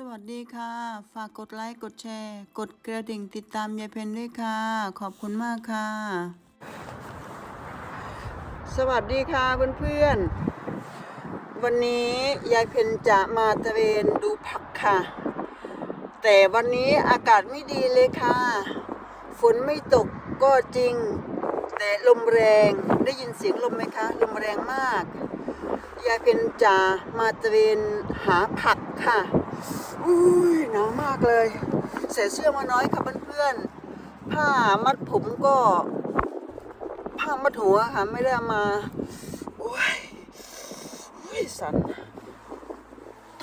สวัสดีค่ะ ฝากกดไลค์กดแชร์ กดกระดิ่งติดตามยายเพนด้วยค่ะ ขอบคุณมากค่ะ สวัสดีค่ะเพื่อนๆ วันนี้ยายเพนจะมาตะเวนดูผักค่ะ แต่วันนี้อากาศไม่ดีเลยค่ะ ฝนไม่ตกก็จริง แต่ลมแรงได้ยินเสียงลมไหมคะ ลมแรงมาก ยายเพนจะมาตะเวนหาผักค่ะ อุ้ยหนาวมากเลยใส่เสื้อมาน้อยค่ะเพื่อนๆผ้ามัดผมก็ ผ้ามัดหัวค่ะไม่ได้มาโอ้ยโอ้ยสัน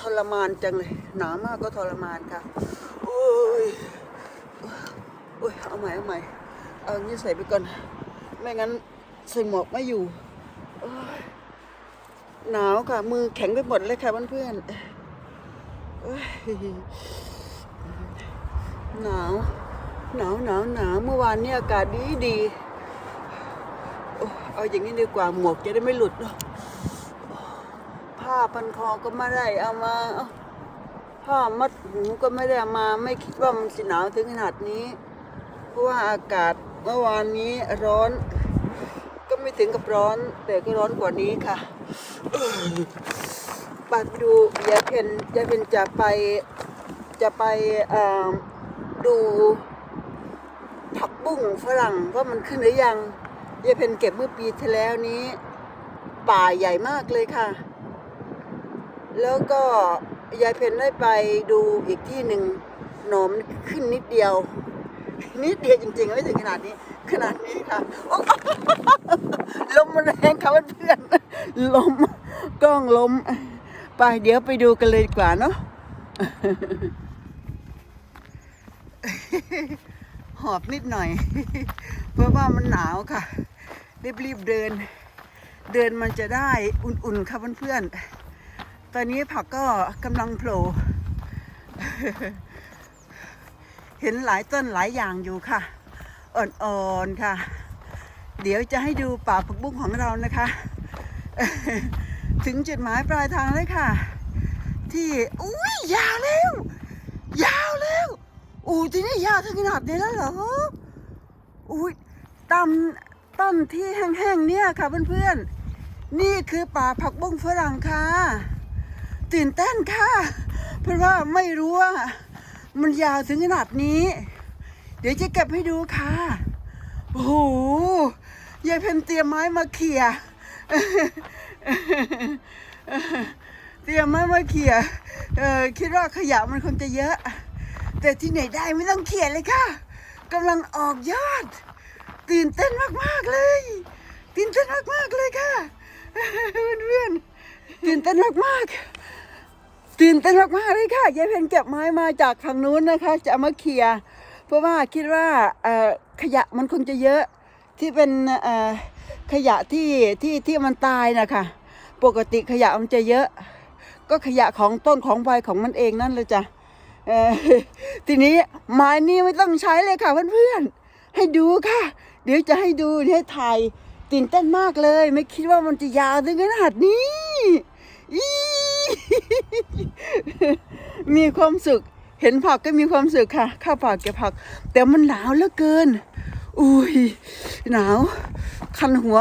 ทรมานจังเลยหนาวมากก็ทรมานค่ะโอ้ยโอ้ยเอาใหม่เอาใหม่เอางี้ใส่ไปก่อนไม่งั้นใส่หมวกไม่อยู่หนาวค่ะมือแข็งไปหมดเลยค่ะเพื่อนๆเอ้ย หนาวหนาวหนาวหนาวเมื่อวานนี้อากาศดีดีเอาอย่างนี้ดีกว่าหมวกจะได้ไม่หลุดผ้าพันคอก็ไม่ได้เอามาผ้ามัดหูก็ไม่ได้มา ไม่คิดว่ามันจะหนาวถึงขนาดนี้ เพราะว่าอากาศเมื่อวานนี้ร้อน ก็ไม่ถึงกับร้อน แต่ก็ร้อนกว่านี้ค่ะ ปดูยายเพนยายเพนจะไปจะไปดูผักบุ้งฝรั่งว่ามันขึ้นหรือยังยายเพนเก็บเมื่อปีที่แล้วนี้ ป่าใหญ่มากเลยค่ะ แล้วก็ยายเพนได้ไปดูอีกที่หนึ่งหนอมขึ้นนิดเดียว นิดเดียวจริงๆไม่ถึงขนาดนี้ ขนาดนี้ค่ะโอ๊ะลมแรงค่ะเพื่อนๆลมกล้องลม ไปเดี๋ยวไปดูกันเลยดีกว่าเนาะหอบนิดหน่อย เพราะว่ามันหนาวค่ะ รีบๆเดิน เดินมันจะได้อุ่นๆค่ะเพื่อนๆ ตอนนี้ผักก็กำลังโผล่เห็นหลายต้นหลายอย่างอยู่ค่ะ อ่อนๆค่ะ เดี๋ยวจะให้ดูป่าผักบุ้งของเรานะคะ ถึงจุดหมายปลายทางเลยค่ะ ที่อุ้ยยาวแล้ว ยาวแล้วอู้ที่นี่ยาวถึงขนาดนี้แล้วเหรออุ้ยตำต้นที่แห้งๆเนี่ยค่ะเพื่อนๆ นี่คือป่าผักบุ้งฝรั่งค่ะ ตื่นเต้นค่ะ เพราะว่าไม่รู้ว่า มันยาวถึงขนาดนี้ เดี๋ยวจะเก็บให้ดูค่ะ โอ้โหยายเพนเตรียมไม้มาเขี่ย เตรียมม้มาเขี่ยเออคิดว่าขยะมันคงจะเยอะ แต่ที่ไหนได้ไม่ต้องเขี่ยเลยค่ะกำลังออกยอด ตื่นเต้นมากๆเลย ตื่นเต้นมากๆเลยค่ะเพื่อนๆตื่นเต้นมากๆตื่นเต้นมากๆเลยค่ะยายเพนเก็บไม้มาจากทางนู้นนะคะ จะมาเขี่ยเพราะว่าคิดว่าเออขยะมันคงจะเยอะที่เป็นเอ่อ ขยะที่ที่ที่มันตายนะคะปกติขยะมันจะเยอะ ก็ขยะของต้นของใบของมันเองนั่นเลยจ้ะทีนี้ไม้นี้ไม่ต้องใช้เลยค่ะเพื่อนๆให้ดูค่ะ เดี๋ยวจะให้ดูให้ถ่ายตื่นเต้นมากเลย ไม่คิดว่ามันจะยาวถึงขนาดนี้มีความสุขเห็นผักก็มีความสุขค่ะ ข้าวผักเก็บผัก แต่มันหนาวเหลือเกิน อุ้ยหนาว คันหัว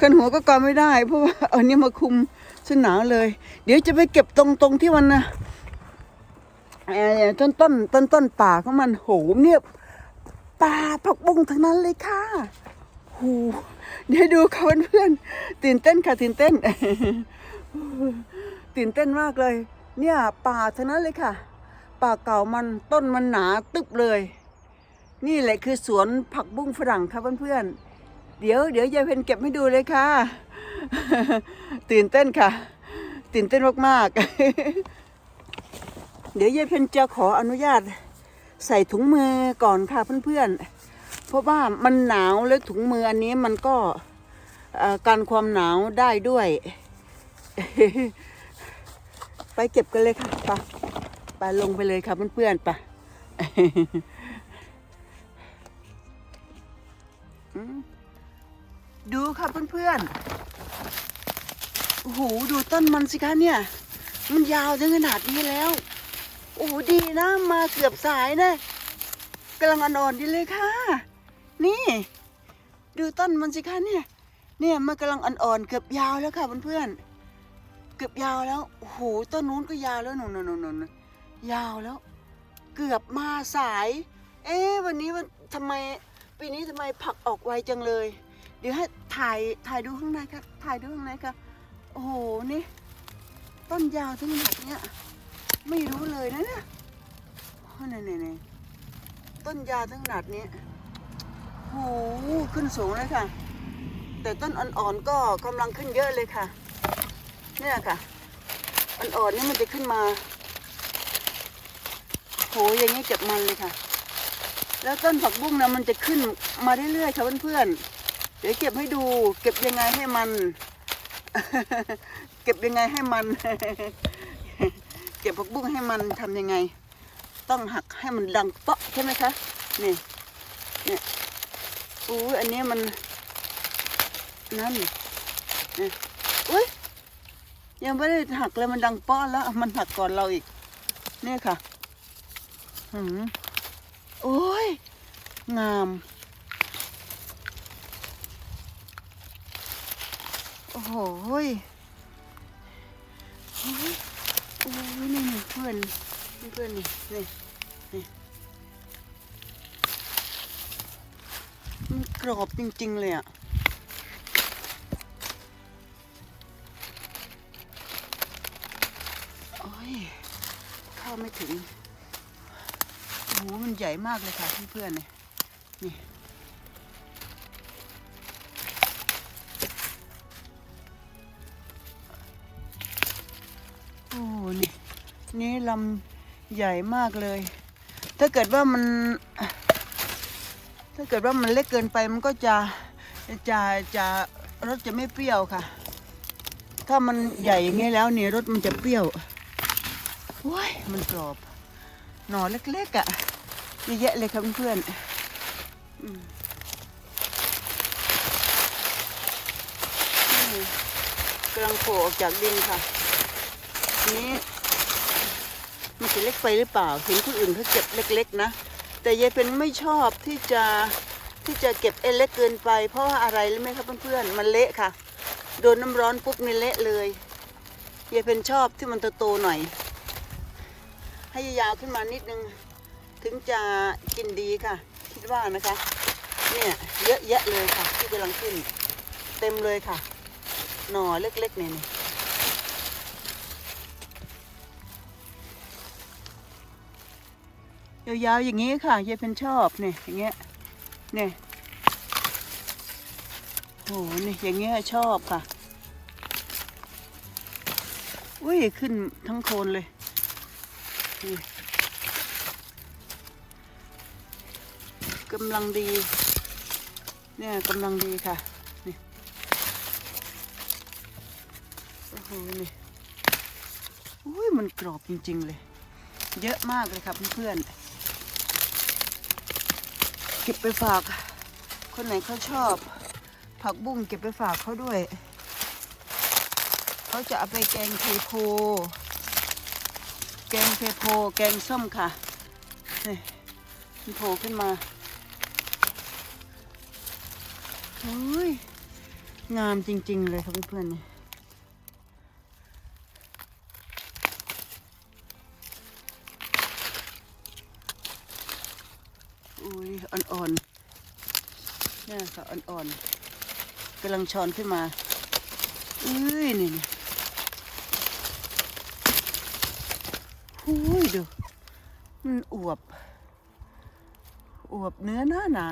คันหัวก็กอไม่ได้ เพราะว่าเอาเนี้ยมาคุมฉันหนาวเลย เดี๋ยวจะไปเก็บตรงตรงที่มันนะต้นต้นต้นต้นป่าของมันโหเนี่ยป่าผักบุ้งทั้งนั้นเลยค่ะโหเดี๋ยวดูค่ะเพื่อนๆตื่นเต้นค่ะตื่นเต้น ตื่นเต้นมากเลย เนี่ย ป่าทั้งนั้นเลยค่ะ ป่าเก่ามันต้นมันหนาตึบเลย นี่แหละคือสวนผักบุ้งฝรั่งค่ะเพื่อนๆ เดี๋ยวเดี๋ยวยายเพนเก็บให้ดูเลยค่ะ ตื่นเต้นค่ะ ตื่นเต้นมากๆ เดี๋ยวยายเพนจะขออนุญาตใส่ถุงมือก่อนค่ะเพื่อนๆ เพราะว่ามันหนาวแล้วถุงมืออันนี้มันก็กันความหนาวได้ด้วย ไปเก็บกันเลยค่ะไปไปลงไปเลยค่ะเพื่อนๆไป อนโอ้โหดูต้นมันสิคะเนี่ย มันยาวถึงขนาดนี้แล้ว โอ้โหดีนะมาเกือบสายนะกำลังอ่อนๆดีเลยค่ะ นี่ ดูต้นมันสิคะเนี่ย เนี่ยมันกำลังอ่อนๆเกือบยาวแล้วค่ะเพื่อนๆเกือบยาวแล้วโอ้โหต้นนู้นก็ยาวแล้วหนูนๆๆๆยาวแล้ว เกือบมาสาย เอ๊ะวันนี้วันทำไมปีนี้ทำไมผักออกไวจังเลย ดี๋ยวให้ถ่ายถ่ายดูข้างในค่ะถ่ายดูข้างในค่ะโอ้โหนี่ ต้นยาวทั้งหมดเนี่ยไม่รู้เลยนะเนี่ยโอ้นี่นี่นี่ต้นยาวทั้งหนาดนี้โหขึ้นสูงเลยค่ะ แต่ต้นอ่อนๆก็กำลังขึ้นเยอะเลยค่ะ เนี่ยค่ะอ่อนๆนี่มันจะขึ้นมาโหอย่างนี้เก็บมันเลยค่ะ แล้วต้นผักบุ้งนะมันจะขึ้นมาเรื่อยๆค่ะเพื่อนๆ ดี๋ยวเก็บให้ดู เก็บยังไงให้มัน เก็บยังไงให้มัน เก็บผักบุ้งให้มันทำยังไง ต้องหักให้มันดังเปาะใช่ไหมคะ นี่ เนี่ยอู้ยอันนี้มัน นั่นนี่อุ้ยยังไม่ได้หักเลยมันดังเป้อแล้ว มันหักก่อนเราอีก เนี่ยค่ะหืมโอ้ย งาม โอ้โหโอ้ยโอ้ยนี่นี่เพื่อนนี่เพื่อนนี่นี่นี่มันกรอบจริงๆเลยอะโอ้ยเข้าไม่ถึงโอ้โหมันใหญ่มากเลยค่ะเพื่อนๆเนี่ยนี่ อ้โหนี่นี่ลำใหญ่มากเลย ถ้าเกิดว่ามัน ถ้าเกิดว่ามันเล็กเกินไปมันก็จะจะจะรสจะไม่เปรี้ยวค่ะ ถ้ามันใหญ่อย่างนี้แล้วเนี่ยรสมันจะเปรี้ยวว้ายมันกรอบ หน่อเล็กๆอะ่ะเยอะแยะเลยครับเพื่อนอกำลังโผล่ออกจากดินค่ะ นี้มันจะเล็กไปหรือเปล่า เห็นคนอื่นเขาเก็บเล็ก ๆ นะ แต่ยายเป็นไม่ชอบที่จะที่จะเก็บเอเล็กเกินไป เพราะว่าอะไรรู้ไหมครับเพื่อนๆ มันเละค่ะ โดนน้ำร้อนปุ๊บนี่เละเลยยายเป็นชอบที่มันโตๆหน่อย ให้ยาวขึ้นมานิดนึง ถึงจะกินดีค่ะ คิดว่านะคะ เนี่ยเยอะแยะเลยค่ะ ที่กำลังขึ้น เต็มเลยค่ะ หน่อเล็กๆเนี่ย ยาวๆอย่างนี้ค่ะยายเป็นชอบเนี่ยอย่างเงี้ยเนี่ยโหนี่อย่างเงี้ยชอบค่ะ อุ้ยขึ้นทั้งโคนเลยกำลังดี เนี่ยกำลังดีค่ะนี่โอ้โหนี่อุ้ยมันกรอบจริง ๆ เลย เยอะมากเลยครับเพื่อนๆ เก็บไปฝาก คนไหนเขาชอบ ผักบุ้งเก็บไปฝากเขาด้วย เขาจะเอาไปแกงเทโพ แกงเทโพ แกงส้มค่ะนี่มันโผล่ขึ้นมาโอ้ยงามจริง ๆ เลยครับเพื่อนๆนี่อุ้ อ่อนๆกำลังช้อนขึ้นมาอุ้ยนี่นี่อุ้ยดูมันอวบ อวบเนื้อหน้าหนา